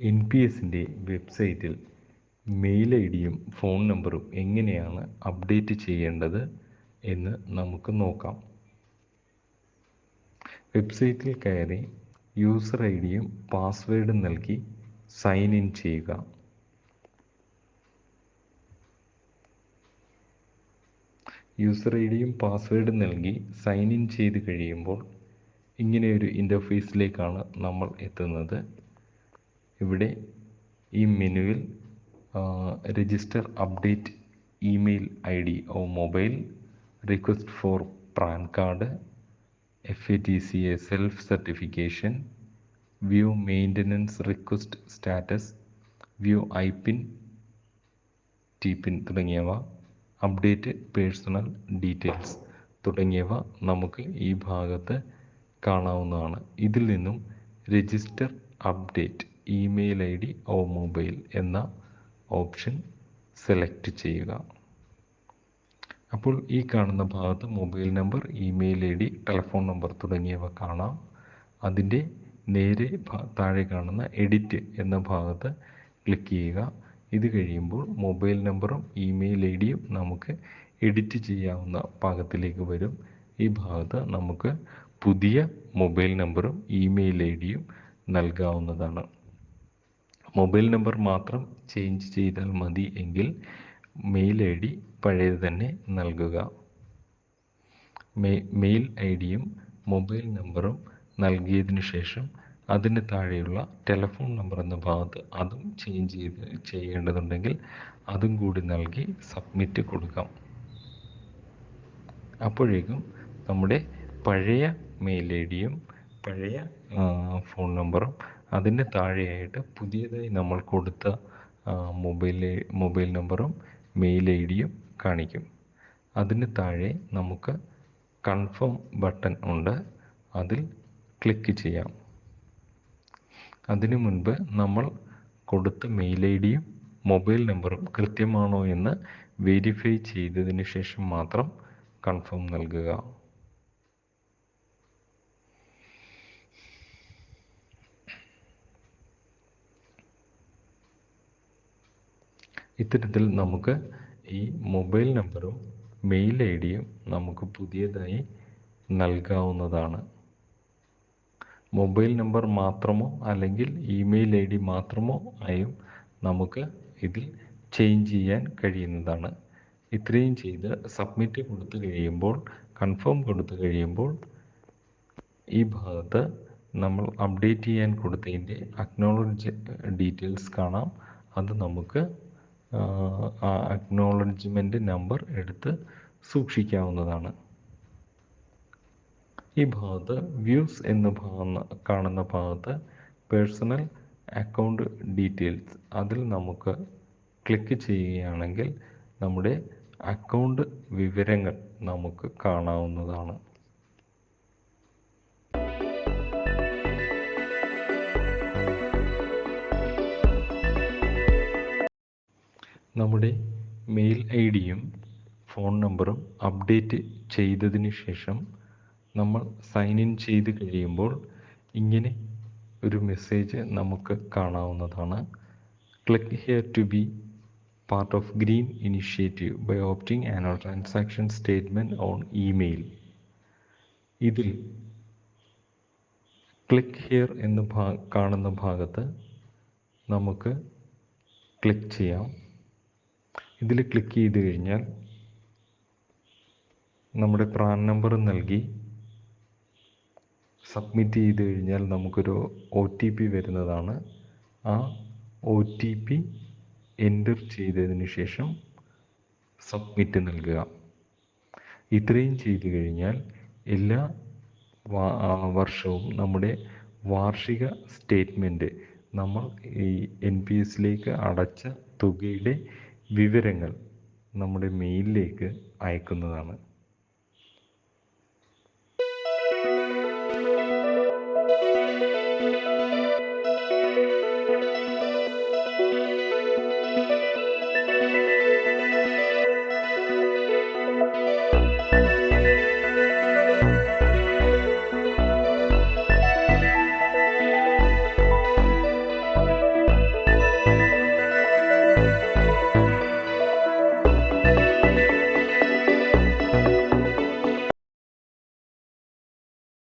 N P എസിന്റെ വെബ്സൈറ്റിൽ mail I ഡിയും ഫോൺ നമ്പറും എങ്ങനെയാണ് അപ്ഡേറ്റ് ചെയ്യേണ്ടത് എന്ന് നമുക്ക് നോക്കാം. വെബ്സൈറ്റിൽ കയറി യൂസർ ഐ ഡിയും പാസ്വേഡും നൽകി സൈൻ ഇൻ ചെയ്യുക. യൂസർ ഐ ഡിയും പാസ്വേഡും നൽകി സൈൻ ഇൻ ചെയ്ത് കഴിയുമ്പോൾ ഇങ്ങനെയൊരു ഇന്റർഫേസിലേക്കാണ് നമ്മൾ എത്തുന്നത്. ഇവിടെ ഈ മെനുവിൽ register update email I D or mobile request for PAN card F A T C A self certification view maintenance request status view I PIN T PIN തുടങ്ങിയവ അപ്ഡേറ്റ് പേഴ്സണൽ ഡീറ്റെയിൽസ് തുടങ്ങിയവ നമുക്ക് ഈ ഭാഗത്ത് കാണാവുന്നതാണ്. ഇതിൽ നിന്നും register update email I D or mobile എന്ന option select ചെയ്യുക. അപ്പോൾ ഈ കാണുന്ന ഭാഗത്ത് mobile number email I D telephone number തുടങ്ങിയവ കാണാം. അതിന്റെ നേരെ താഴെ കാണുന്ന എഡിറ്റ് എന്ന ഭാഗത്ത് ക്ലിക്ക് ചെയ്യുക. ഇത് കഴിയുമ്പോൾ മൊബൈൽ നമ്പറും ഇമെയിൽ ഐ ഡിയും നമുക്ക് എഡിറ്റ് ചെയ്യാവുന്ന ഭാഗത്തിലേക്ക് വരും. ഈ ഭാഗത്ത് നമുക്ക് പുതിയ മൊബൈൽ നമ്പറും ഇമെയിൽ ഐ ഡിയും നൽകാവുന്നതാണ്. മൊബൈൽ നമ്പർ മാത്രം ചേഞ്ച് ചെയ്താൽ മതി എങ്കിൽ മെയിൽ ഐ ഡി പഴയത് തന്നെ നൽകുക മെയിൽ ഐ ഡിയും മൊബൈൽ നമ്പറും നൽകിയതിന് ശേഷം അതിന് താഴെയുള്ള ടെലഫോൺ നമ്പർ എന്ന ഭാഗത്ത് അതും ചേഞ്ച് ചെയ്ത് ചെയ്യേണ്ടതുണ്ടെങ്കിൽ അതും കൂടി നൽകി സബ്മിറ്റ് കൊടുക്കാം. അപ്പോഴേക്കും നമ്മുടെ പഴയ മെയിൽ ഐ ഡിയും പഴയ ഫോൺ നമ്പറും അതിന് താഴെയായിട്ട് പുതിയതായി നമ്മൾ കൊടുത്ത മൊബൈൽ മൊബൈൽ നമ്പറും മെയിൽ ഐ ഡിയും കാണിക്കും. അതിന് താഴെ നമുക്ക് കൺഫേം ബട്ടൺ ഉണ്ട്. അതിൽ ക്ലിക്ക് ചെയ്യാം. അതിനു മുൻപ് നമ്മൾ കൊടുത്ത മെയിൽ ഐ ഡിയും മൊബൈൽ നമ്പറും കൃത്യമാണോ എന്ന് വെരിഫൈ ചെയ്തതിന് ശേഷം മാത്രം കൺഫേം നൽകുക. ഇത്തരത്തിൽ നമുക്ക് ഈ മൊബൈൽ നമ്പറും മെയിൽ ഐ ഡിയും നമുക്ക് പുതിയതായി നൽകാവുന്നതാണ്. മൊബൈൽ നമ്പർ മാത്രമോ അല്ലെങ്കിൽ ഇമെയിൽ ഐ ഡി മാത്രമോ ആയും നമുക്ക് ഇതിൽ ചേഞ്ച് ചെയ്യാൻ കഴിയുന്നതാണ്. ഇത്രയും ചെയ്ത് സബ്മിറ്റ് കൊടുത്തു കഴിയുമ്പോൾ കൺഫേം കൊടുത്തു കഴിയുമ്പോൾ ഈ ഭാഗത്ത് നമ്മൾ അപ്ഡേറ്റ് ചെയ്യാൻ കൊടുത്തതിന്റെ അക്നോളജ് ഡീറ്റെയിൽസ് കാണാം. അത് നമുക്ക് ആ അക്നോളജ്മെന്റ് നമ്പർ എടുത്ത് സൂക്ഷിക്കാവുന്നതാണ്. ഈ ഭാഗത്ത് വ്യൂസ് എന്ന ഭാഗം കാണുന്ന ഭാഗത്ത് പേഴ്സണൽ അക്കൗണ്ട് ഡീറ്റെയിൽസ് അതിൽ നമുക്ക് ക്ലിക്ക് ചെയ്യുകയാണെങ്കിൽ നമ്മുടെ അക്കൗണ്ട് വിവരങ്ങൾ നമുക്ക് കാണാവുന്നതാണ്. നമ്മുടെ മെയിൽ ഐ ഡിയും ഫോൺ നമ്പറും അപ്ഡേറ്റ് ചെയ്തതിന് ശേഷം നമ്മൾ സൈൻ ഇൻ ചെയ്ത് കഴിയുമ്പോൾ ഇങ്ങനെ ഒരു മെസ്സേജ് നമുക്ക് കാണാവുന്നതാണ്. Click here to be part of green initiative by opting annual transaction statement on email ഇതിൽ ക്ലിക്ക് ഹിയർ എന്ന് കാണുന്ന ഭാഗത്ത് നമുക്ക് ക്ലിക്ക് ചെയ്യാം. ഇതിൽ ക്ലിക്ക് ചെയ്ത് കഴിഞ്ഞാൽ നമ്മുടെ പ്രാൻ നമ്പർ നൽകി സബ്മിറ്റ് ചെയ്ത് കഴിഞ്ഞാൽ നമുക്കൊരു ഒ ടി പി വരുന്നതാണ്. ആ ഒ ടി പി എന്റർ ചെയ്തതിന് ശേഷം സബ്മിറ്റ് നൽകുക. ഇത്രയും ചെയ്തു കഴിഞ്ഞാൽ എല്ലാ വർഷവും നമ്മുടെ വാർഷിക സ്റ്റേറ്റ്മെന്റ് നമ്മൾ ഈ എൻ പി എസിലേക്ക് അടച്ച തുകയുടെ വിവരങ്ങൾ നമ്മുടെ മെയിലിലേക്ക് അയക്കുന്നതാണ്.